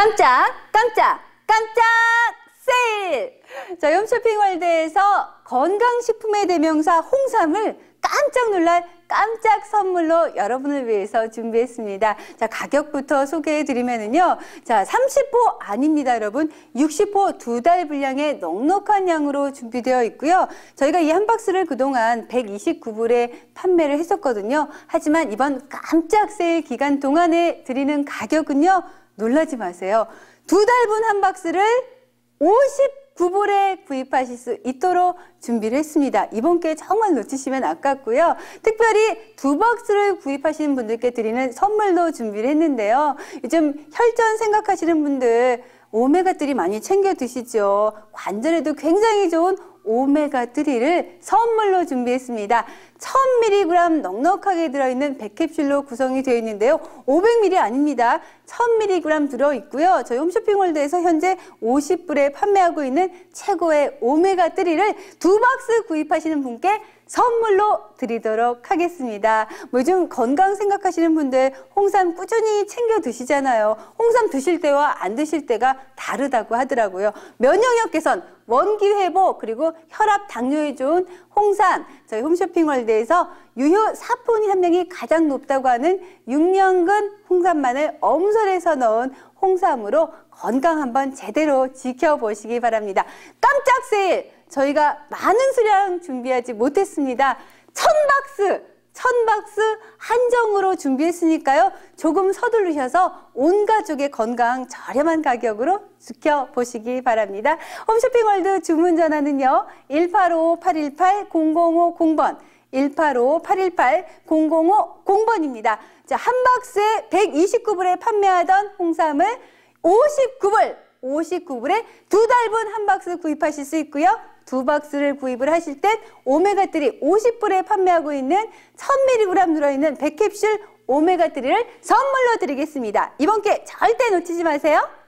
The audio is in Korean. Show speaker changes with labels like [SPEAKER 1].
[SPEAKER 1] 깜짝 깜짝 깜짝 세일! 자, 홈쇼핑월드에서 건강식품의 대명사 홍삼을 깜짝 놀랄 깜짝 선물로 여러분을 위해서 준비했습니다. 자, 가격부터 소개해 드리면은요. 자, 30호 아닙니다, 여러분. 60호 두 달 분량의 넉넉한 양으로 준비되어 있고요. 저희가 이 한 박스를 그동안 129불에 판매를 했었거든요. 하지만 이번 깜짝 세일 기간 동안에 드리는 가격은요. 놀라지 마세요. 두 달 분 한 박스를 59불에 구입하실 수 있도록 준비를 했습니다. 이번 기회 정말 놓치시면 아깝고요. 특별히 두 박스를 구입하시는 분들께 드리는 선물도 준비를 했는데요. 요즘 혈전 생각하시는 분들 오메가3 많이 챙겨 드시죠. 관절에도 굉장히 좋은 오메가3를 선물로 준비했습니다. 1000mg 넉넉하게 들어있는 100캡슐로 구성이 되어 있는데요. 500ml 아닙니다. 1000mg 들어있고요. 저희 홈쇼핑월드에서 현재 50불에 판매하고 있는 최고의 오메가3를 두 박스 구입하시는 분께 선물로 드리도록 하겠습니다. 뭐 요즘 건강 생각하시는 분들 홍삼 꾸준히 챙겨 드시잖아요. 홍삼 드실 때와 안 드실 때가 다르다고 하더라고요. 면역력 개선, 원기 회복, 그리고 혈압, 당뇨에 좋은 홍삼. 저희 홈쇼핑월드에서 유효 사포닌 함량이 가장 높다고 하는 6년근 홍삼만을 엄설해서 넣은 홍삼으로 건강 한번 제대로 지켜보시기 바랍니다. 깜짝 세일! 저희가 많은 수량 준비하지 못했습니다. 천 박스! 천 박스 한정으로 준비했으니까요. 조금 서두르셔서 온 가족의 건강 저렴한 가격으로 지켜보시기 바랍니다. 홈쇼핑월드 주문 전화는요. 185-818-0050번 185-818-0050번입니다. 자, 한 박스에 129불에 판매하던 홍삼을 59불, 59불에 두 달분 한 박스 구입하실 수 있고요. 두 박스를 구입을 하실 땐 오메가3 50불에 판매하고 있는 1000mg 들어있는 100캡슐 오메가3를 선물로 드리겠습니다. 이번 기회 절대 놓치지 마세요.